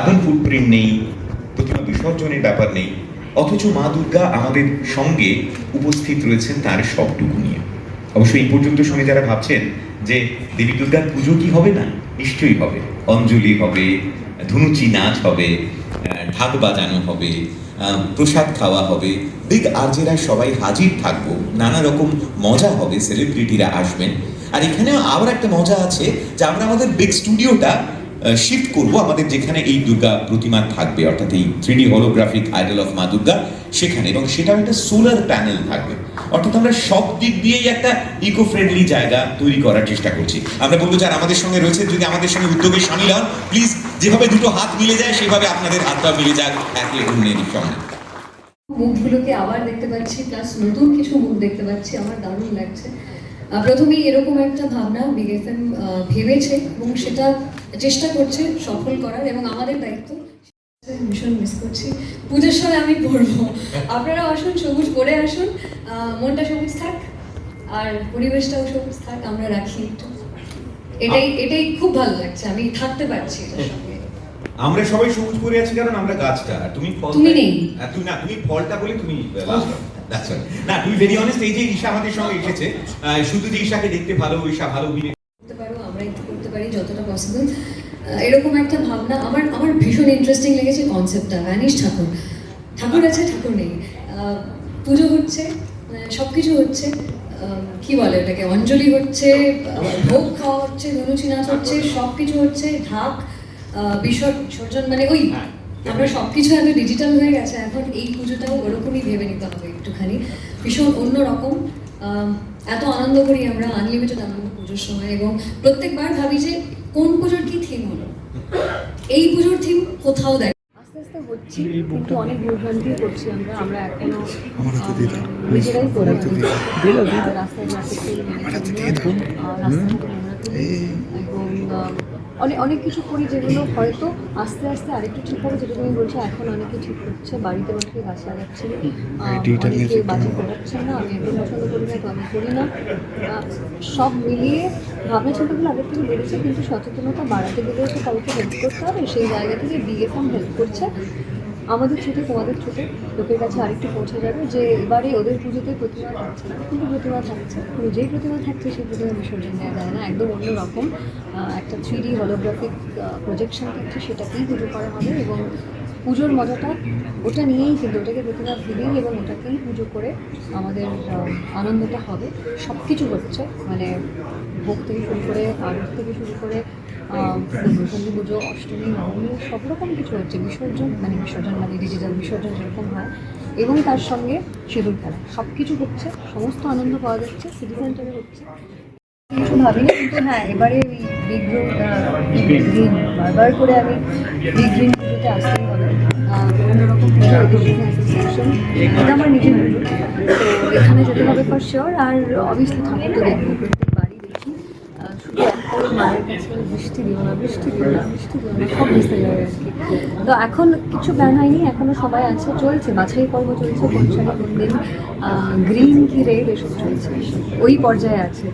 Carbon footprint নেই, প্রতিমা বিসর্জনের ব্যাপার নেই, অথচ মা দুর্গা আমাদের সঙ্গে উপস্থিত রয়েছেন তার সবটুকু নিয়ে। অবশ্য এই পর্যন্ত শুনে যারা ভাবছেন যে দেবী দুর্গার পুজো কি হবে না, নিশ্চয়ই হবে। অঞ্জলি হবে, ধুনুচি নাচ হবে ঢাক বাজানো হবে প্রসাদ খাওয়া হবে। বিগ আর্জেরা সবাই হাজির থাকব, নানা রকম মজা হবে সেলিব্রিটিরা আসবেন। আর এখানেও আবার একটা মজা আছে যে আমরা আমাদের বিগ স্টুডিওটা শিফট করব আমাদের যেখানে এই দুর্গা প্রতিমা থাকবে, অর্থাৎ এই থ্রিডি হলোগ্রাফিক আইডল অফ মা দুর্গা সেখানে, এবং সেটাও একটা সোলার প্যানেল থাকবে। অর্থাৎ আমরা সব দিক দিয়েই একটা ইকো ফ্রেন্ডলি জায়গা তৈরি করার চেষ্টা করছি। আমরা বলব, যারা আমাদের সঙ্গে রয়েছে, যদি আমাদের সঙ্গে উদ্যোগে সামিল হন প্লিজ যেভাবে দুটো হাত মিলে যায়, সেভাবে আপনাদের হাতটা মিলে যাক একে অন্যের সঙ্গে। মুখগুলোকে আবার দেখতে পাচ্ছি প্লাস নতুন কিছু মুখ দেখতে পাচ্ছি, আমার দারুণ লাগছে। প্রথমেই এরকম একটা ভাবনা বিএফএম ভেবেছে, এবং সেটা চেষ্টা করছে সফল করার এবং আমাদের দায়িত্ব ভীষণ মিস করছি। পুজোর সময় আমি পড়ব। আপনারা আসুন সবুজ পরে আসুন। মনটা সবুজ থাক আর পরিবেশটাও সবুজ থাক আমরা রাখি একটু। এটাই এটাই খুব ভালো লাগছে। আমি থাকতে পারছি এটার সঙ্গে। আমরা সবাই সবুজ করে আছি কারণ আমরা গাছটা। তুমি ফল তুমি নেই। তুমি না তুমি ফলটা বলে তুমি. না তুমি ভেরি অনেস্ট এই যে ঈশা আমাদের সঙ্গে এসেছে শুধু যে ঈশাকে দেখতে ভালো ঈশা ভালো অভিনয় করতে পারো আমরা একটু করতে পারি যতটা পসিবল এরকম একটা ভাবনা আমার আমার ভীষণ ইন্টারেস্টিং লেগেছে কনসেপ্টটা ভ্যানিশ ঠাকুর। ঠাকুর আছে ঠাকুর নেই। পুজো হচ্ছে সব কিছু হচ্ছে। কি বলে ওটাকে? অঞ্জলি হচ্ছে ভোগ খাওয়া হচ্ছে ধনুচি নাচ হচ্ছে সব কিছু হচ্ছে ঢাক বিসর্জন মানে ওই হ্যাঁ। আমরা সব কিছু এত ডিজিটাল হয়ে গেছে এখন এই পুজোটাও ওরকমই ভেবে নিতে হবে একটুখানি। ভীষণ অন্যরকম আম, এত আনন্দ করি আমরা আনলিমিটেড আনন্দ পুজোর সময়। এবং প্রত্যেকবার ভাবি যে কোন পুজোর কি থিম হলো? এই পুজোর থিম কোথাও দেখ আস্তে আস্তে হচ্ছি কিন্তু অনেক ভুলভ্রান্তি করছি আমরা। আমরা এখনও নিজেরাই করে রাস্তায় এবং আহ, অনেক অনেক কিছু করি যেগুলো হয়তো আস্তে আস্তে আরেকটু ঠিক হবে যেটা তুমি বলছো এখন অনেকে ঠিক হচ্ছে বাড়িতে বসে গাছ লাগাচ্ছে অনেকে বাজি পোড়াচ্ছে না আমি একদম পছন্দ করি না তো আমি করি না। সব মিলিয়ে ভাবনা চিন্তাগুলো আগের থেকে বেড়েছে কিন্তু সচেতনতা বাড়াতে গেলেও তো কাউকে হেল্প করতে হবে সেই জায়গা থেকে বিএফএম হেল্প করছে। আমাদের ছুটে তোমাদের ছুটে লোকের কাছে আরেকটু পৌঁছে যাবে যে এবারে ওদের পুজোতে প্রতিমা থাকছে না কিন্তু প্রতিমা থাকছে। যেই প্রতিমা থাকছে সেই প্রতিমা বিসর্জন দেওয়া যায় না একদম অন্যরকম। একটা থ্রি ডি হলোগ্রাফিক প্রজেকশন থাকছে সেটাকেই পুজো করা হবে এবং পুজোর মজাটা ওটা নিয়েই কিন্তু ওটাকে প্রতিমা ভেবেই এবং ওটাকেই পুজো করে আমাদের আনন্দটা হবে। সব কিছু হচ্ছে মানে ভোগ থেকে শুরু করে আরত থেকে শুরু করে বসন্তী পুজো, অষ্টমী, নবমী, সব রকম কিছু হচ্ছে, বিসর্জন মানে বিসর্জন মানে ডিজিটাল বিসর্জন যেরকম হয়, এবং তার সঙ্গে সিঁদুর খেলা। সব কিছু হচ্ছে, সমস্ত আনন্দ পাওয়া যাচ্ছে সিটি সেন্টারে হচ্ছে। কিছু ভাবিনি কিন্তু হ্যাঁ এবারে ওই বিগ গ্রিন বারবার করে আমি বিগ গ্রিন পুজোতে আসতেই হবে। আহ, বিভিন্ন রকম পুজো এডুকেশন অ্যাসোসিয়েশন এটা আমার নিজের পুজো তো এখানে যেতে হবে ফর শিওর আর অবভিয়াসলি ঠাকুর তো দেখব প্রত্যেক বাড়ি দেখি। শুধু একটাই মায়ের কাছে বৃষ্টি দিও না বৃষ্টি দিও না বৃষ্টি দিও না সব বুঝতে যাবে আর কি। তো এখন কিছু প্ল্যান হয়নি এখনও সবাই আছে চলছে বাছাই পর্ব চলছে কোন সালে কোন দিন গ্রিন কি রেড এসব চলছে। ওই পর্যায়ে আছে।